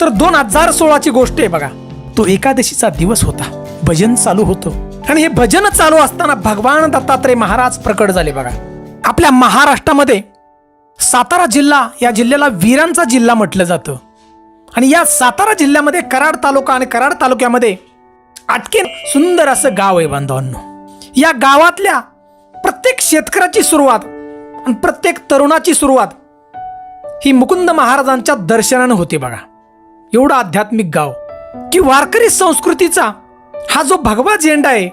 तर दोन हजार सोळाची गोष्ट आहे बघा. तो एकादशीचा दिवस होता. भजन चालू होतं. आणि हे भजन चालू असताना भगवान दत्तात्रय महाराज प्रकट झाले बघा. आपल्या महाराष्ट्रामध्ये सातारा जिल्हा या जिल्ह्याला वीरांचा जिल्हा म्हटलं जातं. आणि या सातारा जिल्ह्यामध्ये कराड तालुका आणि कराड तालुक्यामध्ये आटके सुंदर असं गाव आहे बांधवांनो. या गावातल्या प्रत्येक शेतकऱ्याची सुरुवात आणि प्रत्येक तरुणाची सुरुवात ही मुकुंद महाराजांच्या दर्शनानं होते बघा. एवढं आध्यात्मिक गाव. की वारकरी संस्कृतीचा हा जो भगवा झेंडा आहे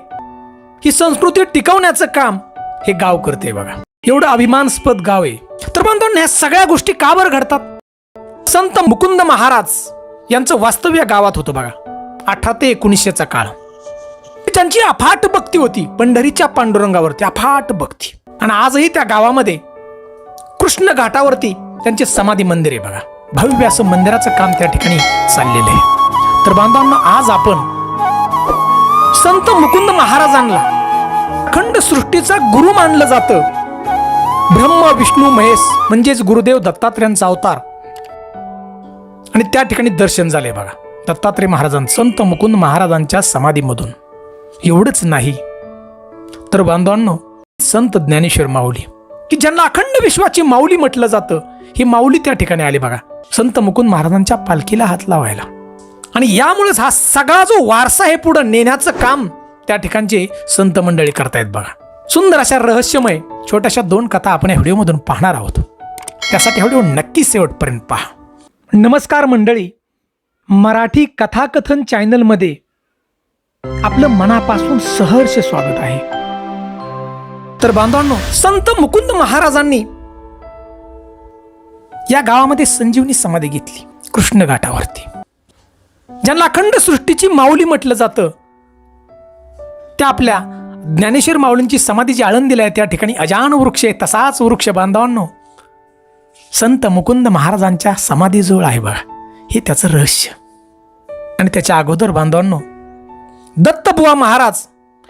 ही संस्कृती टिकवण्याचं काम हे गाव करते बघा. एवढं अभिमानास्पद गाव आहे. तर बांधवांनो ह्या सगळ्या गोष्टी का बरं घडतात? संत मुकुंद महाराज यांचं वास्तव्य गावात होतं बघा. अठरा ते एकोणीसशेचा काळ. त्यांची अफाट भक्ती होती पंढरीच्या पांडुरंगावरती अफाट भक्ती. आणि आजही त्या गावामध्ये कृष्ण घाटावरती त्यांचे समाधी मंदिर आहे बघा. भव्य असं मंदिराचं काम त्या ठिकाणी चाललेलं आहे. तर बांधवांना आज आपण संत मुकुंद महाराजांना खंड सृष्टीचा गुरु मानलं जातं. ब्रह्म विष्णू महेश म्हणजेच गुरुदेव दत्तात्रेयांचा अवतार. आणि त्या ठिकाणी दर्शन झाले बघा. दत्तात्रय महाराजांचं संत मुकुंद महाराजांच्या समाधीमधून. एवढंच नाही. तर बांधवांनो संत ज्ञानेश्वर माऊली की ज्यांना अखंड विश्वाची माऊली म्हटलं जातं ही माऊली त्या ठिकाणी आली बघा. संत मुकुंद महाराजांच्या पालखीला हात लावायला. आणि यामुळेच हा सगळा जो वारसा हे पुढे नेण्याचं काम त्या ठिकाणचे संत मंडळी करतायत बघा. सुंदर अशा रहस्यमय छोट्याशा दोन कथा आपण या व्हिडिओमधून पाहणार आहोत. त्यासाठी व्हिडिओ नक्की शेवटपर्यंत पहा. नमस्कार मंडळी. मराठी कथाकथन चॅनलमध्ये आपलं मनापासून सहर्ष स्वागत आहे. तर बांधवांनो संत मुकुंद महाराजांनी या गावामध्ये संजीवनी समाधी घेतली कृष्ण घाटावरती. ज्यांना अखंड सृष्टीची माऊली म्हटलं जातं त्या आपल्या ज्ञानेश्वर माऊलींची समाधी जी आळंदीला आहे त्या ठिकाणी अजान वृक्ष आहे तसाच वृक्ष बांधवांनो संत मुकुंद महाराजांच्या समाधीजवळ आहे बघा हे त्याचं रहस्य. आणि त्याच्या अगोदर बांधवांनो दत्तबुवा महाराज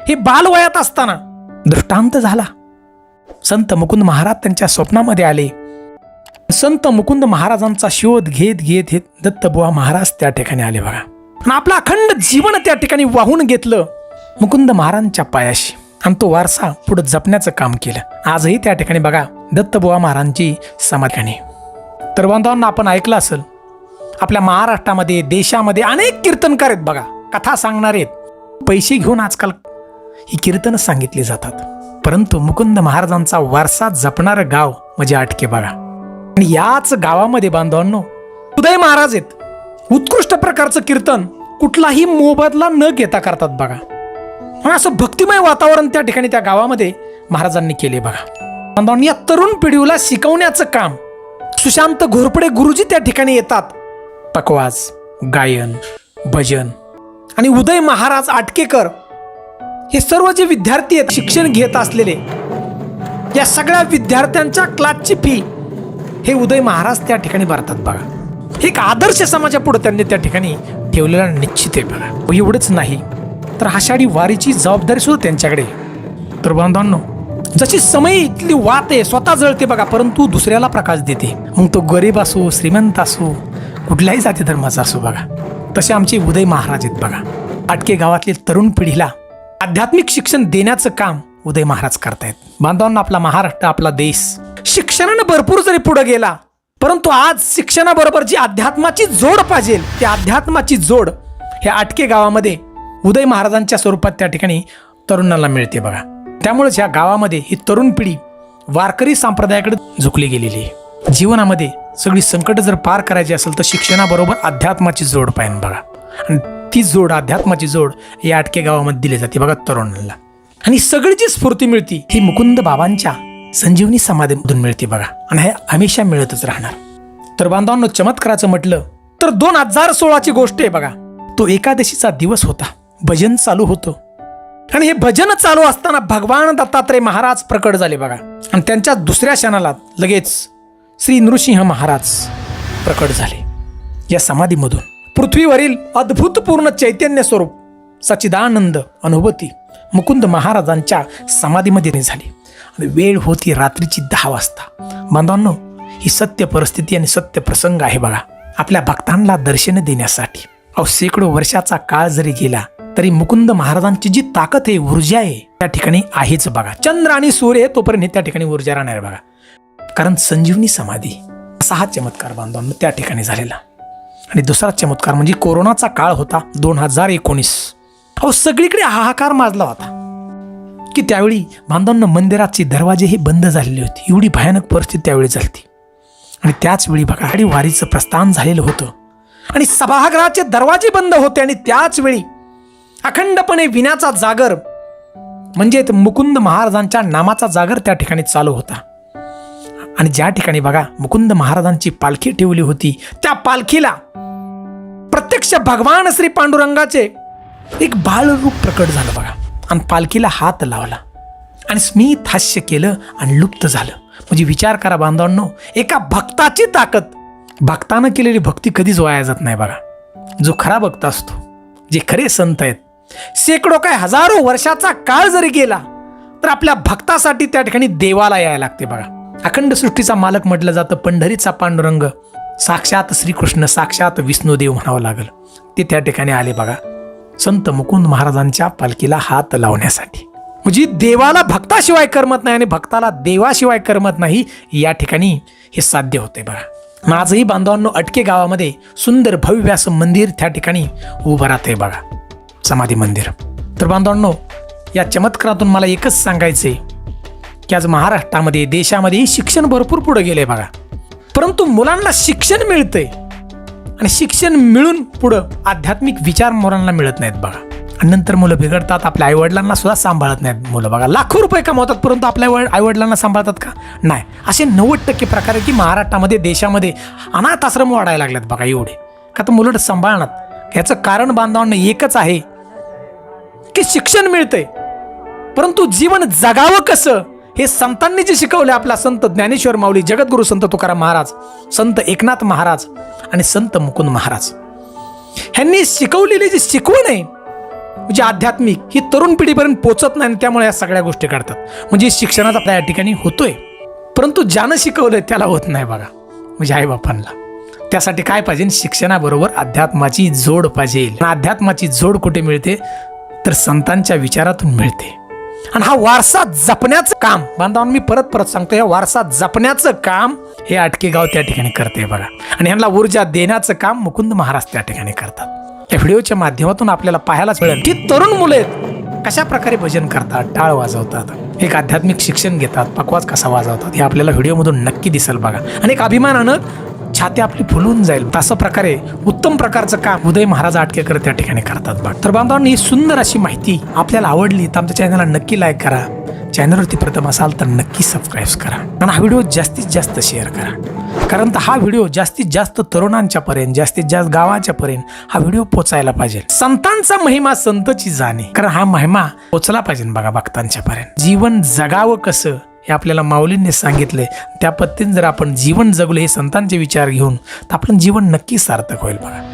हे बालवयात असताना दृष्टांत झाला. संत मुकुंद महाराज त्यांच्या स्वप्नामध्ये आले. संत मुकुंद महाराजांचा शोध घेत घेत घेत दत्तबुवा महाराज त्या ठिकाणी आले बघा. आणि आपलं अखंड जीवन त्या ठिकाणी वाहून घेतलं मुकुंद महाराजांच्या पायाशी. आणि तो वारसा पुढे जपण्याचं काम केलं. आजही त्या ठिकाणी बघा दत्तबुवा महाराजांची समाधानी तर बांधवांना आपण ऐकलं असेल आपल्या महाराष्ट्रामध्ये देशामध्ये अनेक कीर्तनकार आहेत बघा. कथा सांगणारे आहेत. पैसे घेऊन आजकाल ही कीर्तनं सांगितली जातात. परंतु मुकुंद महाराजांचा वारसा जपणारं गाव म्हणजे आटके बघा आणि याच गावामध्ये बांधवांनो उदय महाराज आहेत. उत्कृष्ट प्रकारचं कीर्तन कुठलाही मोबदला न घेता करतात बघा. असं भक्तिमय वातावरण त्या ठिकाणी त्या गावामध्ये महाराजांनी केले बघा. बांधवांनी या तरुण पिढीला शिकवण्याचं काम सुशांत घोरपडे गुरुजी त्या ठिकाणी येतात. पकवाज गायन भजन. आणि उदय महाराज आटकेकर हे सर्व जे विद्यार्थी आहेत शिक्षण घेत असलेले या सगळ्या विद्यार्थ्यांच्या क्लासची फी हे उदय महाराज त्या ठिकाणी भरतात बघा हे एक आदर्श समाजापुढे त्यांनी त्या ठिकाणी ठेवलेला निश्चित आहे बघा. एवढंच नाही तर आषाढी वारीची जबाबदारी सुद्धा त्यांच्याकडे तर बांधवांनो जशी समय इथली वात आहे स्वतः जळते बघा परंतु दुसऱ्याला प्रकाश देते. मग तो गरीब असो श्रीमंत असो कुठल्याही जाती धर्माचा असो बघा. तसे आमचे उदय महाराज आहेत बघा. आटके गावातले तरुण पिढीला आध्यात्मिक शिक्षण देण्याचं काम उदय महाराज करतायत. बांधवांना आपला महाराष्ट्र आपला देश शिक्षणानं भरपूर जरी पुढे गेला परंतु आज शिक्षणाबरोबर जी अध्यात्माची जोड पाहिजे त्या अध्यात्माची जोड ह्या आटके गावामध्ये उदय महाराजांच्या स्वरूपात त्या ठिकाणी तरुणाला मिळते बघा. त्यामुळेच ह्या गावामध्ये ही तरुण पिढी वारकरी संप्रदायाकडे झुकली गेलेली आहे. जीवनामध्ये सगळी संकट जर पार करायची असेल तर शिक्षणाबरोबर अध्यात्माची जोड पाहिजे बघा. आणि ती जोड अध्यात्माची जोड या आटके गावामध्ये दिली जाते बघा तरुणाला आणि सगळी जी स्फूर्ती मिळते ही मुकुंद बाबांच्या संजीवनी समाधीमधून मिळते बघा. आणि हे हमेशा मिळतच राहणार. तर बांधवांनो चमत्काराचं म्हटलं तर दोन हजार सोळाची गोष्ट आहे बघा. तो एकादशीचा दिवस होता. भजन चालू होतं. आणि हे भजन चालू असताना भगवान दत्तात्रय महाराज प्रकट झाले बघा. आणि त्यांच्या दुसऱ्या क्षणाला लगेच श्री नृसिंह महाराज प्रकट झाले. या समाधीमधून. पृथ्वीवरील अद्भुतपूर्ण चैतन्य स्वरूप सच्चिदानंद अनुभूती मुकुंद महाराजांच्या समाधीमध्ये झाली. आणि वेळ होती रात्रीची दहा वाजता. बांधवांनो ही सत्य परिस्थिती आणि सत्य प्रसंग आहे बघा. आपल्या भक्तांना दर्शन देण्यासाठी. अहो शेकडो वर्षाचा काळ जरी गेला तरी मुकुंद महाराजांची जी ताकद आहे ऊर्जा आहे त्या ठिकाणी आहेच बघा. चंद्र आणि सूर्य आहे, तोपर्यंत त्या ठिकाणी ऊर्जा राहणार आहे बघा. कारण संजीवनी समाधी असा हा चमत्कार बांधवांनो त्या ठिकाणी झालेला. आणि दुसरा चमत्कार म्हणजे कोरोनाचा काळ होता दोन हजार एकोणीस. अहो सगळीकडे हाहाकार माजला होता. की त्यावेळी बांधवांना मंदिराचे दरवाजे हे बंद झालेले होते. एवढी भयानक परिस्थिती त्यावेळी झाली आणि त्याचवेळी भगाडी बघा आणि वारीचं प्रस्थान झालेलं होतं. आणि सभागृहाचे दरवाजे बंद होते आणि त्याचवेळी अखंडपणे विण्याचा जागर म्हणजे मुकुंद महाराजांच्या नामाचा जागर त्या ठिकाणी चालू होता. आणि ज्या ठिकाणी बघा मुकुंद महाराजांची पालखी ठेवली होती त्या पालखीला प्रत्यक्ष भगवान श्री पांडुरंगाचे एक बाळरूप प्रकट झालं बघा. आणि पालखीला हात लावला. आणि स्मित हास्य केलं आणि लुप्त झालं. म्हणजे विचार करा बांधवांनो एका भक्ताची ताकद. भक्तानं केलेली भक्ती कधीच वाया जात नाही बघा. जो खरा भक्त असतो जे खरे संत आहेत शेकडो काय हजारो वर्षाचा काळ जरी गेला तर आपल्या भक्तासाठी त्या ठिकाणी देवाला यायला लागते बघा. अखंड सृष्टीचा मालक म्हटलं जातं पंढरीचा पांडुरंग. साक्षात श्रीकृष्ण साक्षात विष्णुदेव म्हणावं लागल. ते त्या ठिकाणी आले बघा. संत मुकुंद महाराजांच्या पालखीला हात लावण्यासाठी. म्हणजे देवाला भक्ताशिवाय करमत नाही आणि भक्ताला देवाशिवाय करमत नाही या ठिकाणी हे साध्य होते बघा. आणि आजही बांधवांनो अटके गावामध्ये सुंदर भव्य असं मंदिर त्या ठिकाणी उभं राहतंय बघा. समाधी मंदिर. तर बांधवांनो या चमत्कारातून मला एकच सांगायचंय. की आज महाराष्ट्रामध्ये देशामध्ये शिक्षण भरपूर पुढे गेले बघा. परंतु मुलांना शिक्षण मिळतंय. आणि शिक्षण मिळून पुढं आध्यात्मिक विचार मुलांना मिळत नाहीत बघा. आणि नंतर मुलं बिघडतात आपल्या आईवडिलांना सुद्धा सांभाळत नाहीत मुलं. बघा लाखो रुपये कमवतात परंतु आपल्या वड- आईवडिलांना सांभाळतात का? नाही. असे नव्वद टक्के प्रकार आहे की महाराष्ट्रामध्ये देशामध्ये अनाथ आश्रम वाढायला लागलेत बघा एवढे. का तर मुलं सांभाळणार. याचं कारण बांधवांना एकच आहे की शिक्षण मिळतंय. परंतु जीवन जगावं कसं? हे संतांनी जे शिकवले आपला संत ज्ञानेश्वर माऊली जगद्गुरु संत तुकाराम महाराज संत एकनाथ महाराज आणि संत मुकुंद महाराज. ह्यांनी शिकवलेली जी शिकवण आहे म्हणजे आध्यात्मिक ही तरुण पिढीपर्यंत पोचत नाही आणि त्यामुळे या सगळ्या गोष्टी काढतात. म्हणजे शिक्षणाचा आपल्या या ठिकाणी होतोय. परंतु ज्यानं शिकवलंय त्याला होत नाही बघा. म्हणजे आईबापांना त्यासाठी काय पाहिजे? शिक्षणाबरोबर अध्यात्माची जोड पाहिजे. अध्यात्माची जोड कुठे मिळते? तर संतांच्या विचारातून मिळते. आणि हा वारसा जपण्याचं काम. बांधवांना मी परत परत सांगतो या वारसा जपण्याचं काम हे आटके गाव त्या ठिकाणी करते बघा. आणि ह्यांना ऊर्जा देण्याचं काम मुकुंद महाराज त्या ठिकाणी करतात. या व्हिडिओच्या माध्यमातून आपल्याला पाहायलाच मिळेल की तरुण मुलं आहेत कशा प्रकारे भजन करतात टाळ वाजवतात एक आध्यात्मिक शिक्षण घेतात पकवाज कसा वाजवतात हे आपल्याला व्हिडिओमधून नक्की दिसेल बघा. आणि एक अभिमानानं छाती आपली फुलून जाईल. तसं प्रकारे उत्तम प्रकारचं काम उदय महाराज आटकेकर त्या ठिकाणी करतात बघ. तर बांधवांनी ही सुंदर अशी माहिती आपल्याला आवडली तर आमच्या चॅनलला नक्की लाईक करा. चॅनलवरती प्रथम असाल तर नक्की सबस्क्राईब करा. आणि हा व्हिडिओ जास्तीत जास्त शेअर करा. कारण तर हा व्हिडिओ जास्तीत जास्त तरुणांच्या पर्यंत जास्तीत जास्त गावाच्या पर्यंत हा व्हिडिओ पोचायला पाहिजे. संतांचा महिमा संतची जाणे कारण हा महिमा पोचला पाहिजे बघा भक्तांच्या पर्यंत. जीवन जगावं कसं? हे आपल्याला माऊलींनी सांगितले. त्या पद्धतीने जर आपण जीवन जगलो हे संतांचे विचार घेऊन तर आपलं जीवन नक्की सार्थक होईल बघा.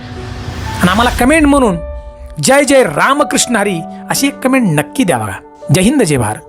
आणि आम्हाला कमेंट म्हणून जय जय रामकृष्ण हरी अशी एक कमेंट नक्की द्या बघा. जय हिंद जय भारत.